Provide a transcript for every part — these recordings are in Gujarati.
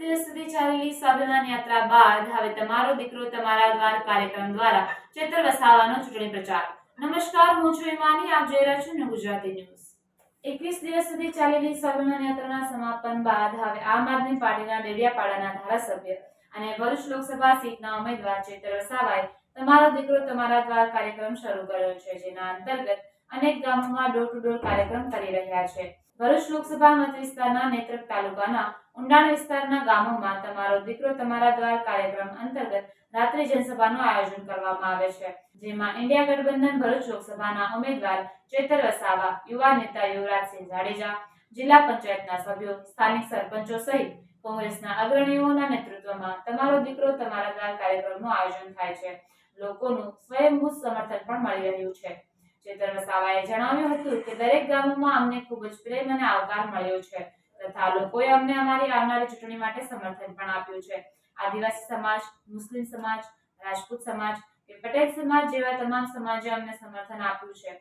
દિવસ સુધી ચાલેલી સ્વાભિમાન યાત્રા બાદ હવે તમારો દીકરો તમારા દ્વાર કાર્યક્રમ દ્વારા ચેતર વસાવાનો ચૂંટણી પ્રચાર. નમસ્કાર, હું છું ઇમાની આપ જોઈ રહ્યા છો ગુજરાતી ન્યૂઝ. એકવીસ દિવસ સુધી ચાલેલી સ્વાભિમાન યાત્રાના સમાપન બાદ હવે આમ આદમી પાર્ટીના ડેડિયાપાડાના ધારાસભ્ય અને ભરૂચ લોકસભા સીટના ઉમેદવાર ચેતર વસાવાએ તમારો દીકરો તમારા દ્વાર કાર્યક્રમ શરૂ કર્યો છે, જેના અંતર્ગત અનેક ગામોમાં ડોર ટુ ડોર કાર્યક્રમ કરી રહ્યા છે. ભરૂચ લોકસભા મત વિસ્તારના નેત્રક તાલુકાના ઉંડાણ વિસ્તારના ગામોમાં તમારો દીકરો તમારા દ્વાર કાર્યક્રમ અંતર્ગત રાત્રિ જનસભાનું આયોજન કરવામાં આવે છે, જેમાં ઇન્ડિયા ગઠબંધન ભરૂચ લોકસભાના ઉમેદવાર ચેતર વસાવા, યુવા નેતા યુવરાજસિંહ જાડેજા, જિલ્લા પંચાયતના સભ્યો, સ્થાનિક સરપંચો સહિત કોંગ્રેસના અગ્રણીઓના નેતૃત્વમાં તમારો દીકરો તમારા દ્વાર કાર્યક્રમનું આયોજન થાય છે. લોકોનું સ્વયંભૂ સમર્થન પણ મળી રહ્યું છે. ચેતર વસાવાએ જણાવ્યું હતું કે દરેક ગામોમાં અમને ખૂબ જ પ્રેમ અને આવકાર મળ્યો છે તથા લોકોએ અમને અમારી આવનારી ચૂંટણી માટે સમર્થન પણ આપ્યું છે. આદિવાસી સમાજ, મુસ્લિમ સમાજ, રાજપૂત સમાજ કે પટેલ સમાજ જેવા તમામ સમાજે અમને સમર્થન આપ્યું છે.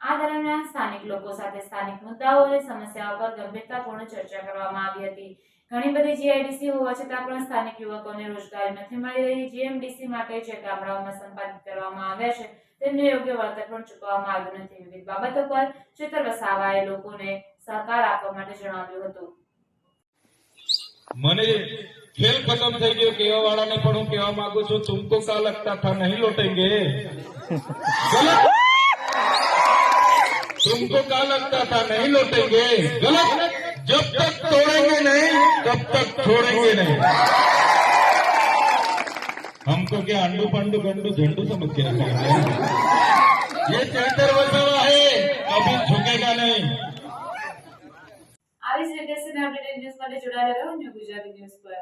આ દરમિયાન સ્થાનિક લોકો સાથે સ્થાનિક મુદ્દાઓ અને સમસ્યાઓ પર ગંભીરતાપૂર્ણ ચર્ચા કરવામાં આવી હતી. ઘણી બધી જીઆઈડીસી હોવા છતાં પણ સ્થાનિક યુવકોને રોજગારી નથી મળી રહી. જીએમડીસી માટે જે ગામડાઓમાં સંપાદિત કરવામાં આવ્યા છે, તેમને યોગ્ય વળતર પણ ચૂકવવામાં આવ્યું નથી. વિવિધ બાબતો પર ચેતર વસાવાએ લોકોને સહકાર આપવા માટે જણાવ્યું હતું. મને ખેલ ખતમ થઈ ગયો કેવા વાળાને પણ હું કહેવા માંગુ છું તુમકો કા લગતા થા નહીં લોટેંગે. તુમકો કા લગતા થા નહીં લોટેંગે. ગલત. જબ તક તોડેંગે तोड़ेंगे नहीं तब तक छोड़ेंगे नहीं हमको क्या अंडू पंडू गंडू झंडू समझ के रखा है ये चैतर वसावा है कभी झुकेगा नहीं આવી જ રીતે અપડેટેડ ન્યૂઝ માટે જોડાયેલા રહો ન્યૂ ગુજરાતી ન્યૂઝ પર